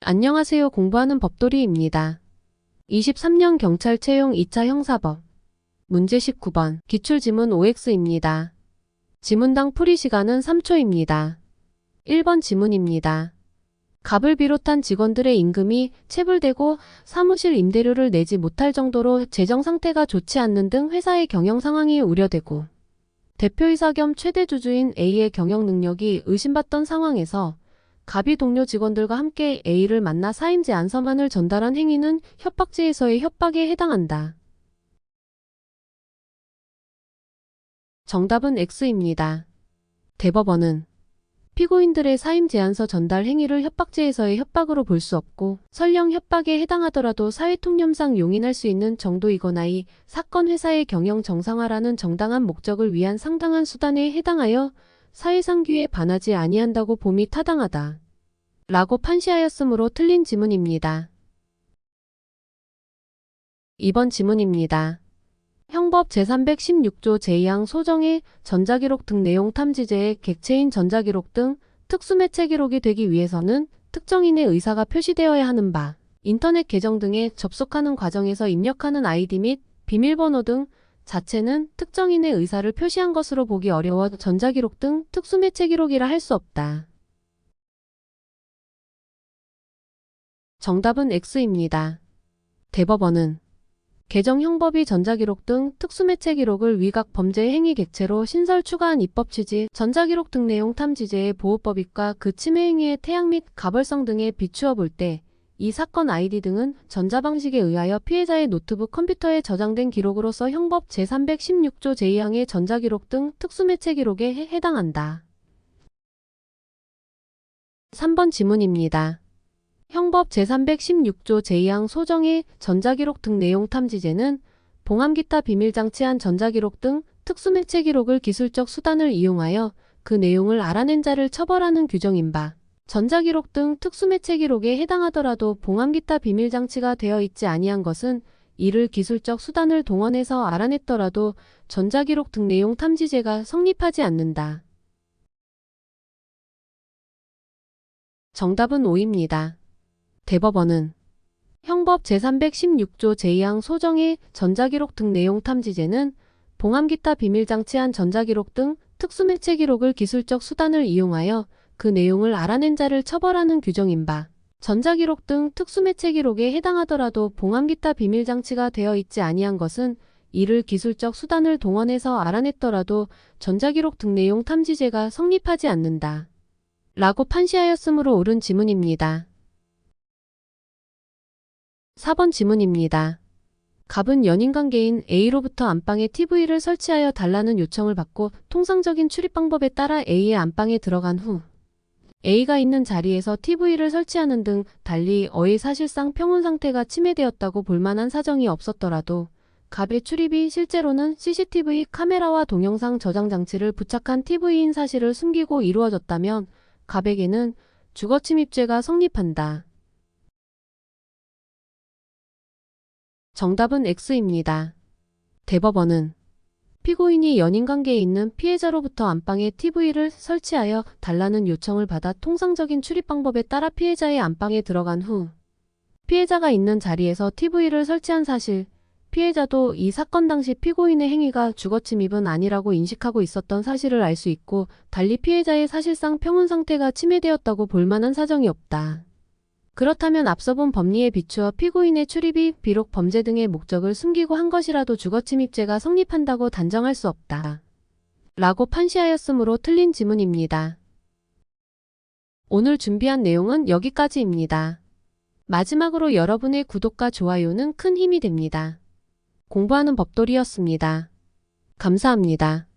안녕하세요. 공부하는 법돌이입니다. 23년 경찰 채용 2차 형사법. 문제 19번. 기출지문 OX입니다. 지문당 풀이 시간은 3초입니다. 1번 지문입니다. 갑을 비롯한 직원들의 임금이 체불되고 사무실 임대료를 내지 못할 정도로 재정 상태가 좋지 않는 등 회사의 경영 상황이 우려되고 대표이사 겸 최대 주주인 A의 경영 능력이 의심받던 상황에서 갑이 동료 직원들과 함께 A를 만나 사임 제 안 서만을 전달한 행위는 협박죄에서의 협박에 해당한다. 정답은 X입니다. 대법원은 피고인들의 사임 제안서 전달 행위를 협박죄에서의 협박으로 볼 수 없고 설령 협박에 해당하더라도 사회통념상 용인할 수 있는 정도이거나 이 사건 회사의 경영 정상화라는 정당한 목적을 위한 상당한 수단에 해당하여 사회상규에 반하지 아니한다고 봄이 타당하다. 라고 판시하였으므로 틀린 지문입니다. 2번 지문입니다. 형법 제316조 제2항 소정의 전자기록 등 내용 탐지제의 객체인 전자기록 등 특수매체 기록이 되기 위해서는 특정인의 의사가 표시되어야 하는 바, 인터넷 계정 등에 접속하는 과정에서 입력하는 아이디 및 비밀번호 등 자체는 특정인의 의사를 표시한 것으로 보기 어려워 전자기록 등 특수매체 기록이라 할 수 없다. 정답은 X입니다. 대법원은 개정 형법이 전자기록 등 특수매체 기록을 위각 범죄 행위 객체로 신설 추가한 입법 취지, 전자기록 등 내용 탐지제의 보호법익과 그 침해 행위의 태양 및 가벌성 등에 비추어 볼 때 이 사건 아이디 등은 전자방식에 의하여 피해자의 노트북 컴퓨터에 저장된 기록으로서 형법 제316조 제2항의 전자기록 등 특수매체 기록에 해- 해당한다. 3번 지문입니다. 형법 제316조 제2항 소정의 전자기록 등 내용 탐지제는 봉함 기타 비밀장치한 전자기록 등 특수매체 기록을 기술적 수단을 이용하여 그 내용을 알아낸 자를 처벌하는 규정인 바 전자기록 등 특수매체 기록에 해당하더라도 봉함 기타 비밀장치가 되어 있지 아니한 것은 이를 기술적 수단을 동원해서 알아냈더라도 전자기록 등 내용 탐지제가 성립하지 않는다. 정답은 5입니다. 대법원은 형법 제316조 제2항 소정의 전자기록 등 내용 탐지제는 봉함 기타 비밀장치한 전자기록 등 특수매체 기록을 기술적 수단을 이용하여 그 내용을 알아낸 자를 처벌하는 규정인 바 전자기록 등 특수매체 기록에 해당하더라도 봉함 기타 비밀장치가 되어 있지 아니한 것은 이를 기술적 수단을 동원해서 알아냈더라도 전자기록 등 내용 탐지제가 성립하지 않는다. 라고 판시하였으므로 옳은 지문입니다. 4번 지문입니다. 갑은 연인관계인 A로부터 안방에 TV를 설치하여 달라는 요청을 받고 통상적인 출입 방법에 따라 A의 안방에 들어간 후 A가 있는 자리에서 TV를 설치하는 등 달리 어의 사실상 평온 상태가 침해되었다고 볼 만한 사정이 없었더라도 갑의 출입이 실제로는 CCTV 카메라와 동영상 저장 장치를 부착한 TV인 사실을 숨기고 이루어졌다면 갑에게는 주거침입죄가 성립한다. 정답은 X입니다. 대법원은 피고인이 연인관계에 있는 피해자로부터 안방에 TV를 설치하여 달라는 요청을 받아 통상적인 출입 방법에 따라 피해자의 안방에 들어간 후 피해자가 있는 자리에서 TV를 설치한 사실, 피해자도 이 사건 당시 피고인의 행위가 주거침입은 아니라고 인식하고 있었던 사실을 알 수 있고 달리 피해자의 사실상 평온 상태가 침해되었다고 볼 만한 사정이 없다. 그렇다면 앞서 본 법리에 비추어 피고인의 출입이 비록 범죄 등의 목적을 숨기고 한 것이라도 주거침입죄가 성립한다고 단정할 수 없다. 라고 판시하였으므로 틀린 지문입니다. 오늘 준비한 내용은 여기까지입니다. 마지막으로 여러분의 구독과 좋아요는 큰 힘이 됩니다. 공부하는 법돌이었습니다. 감사합니다.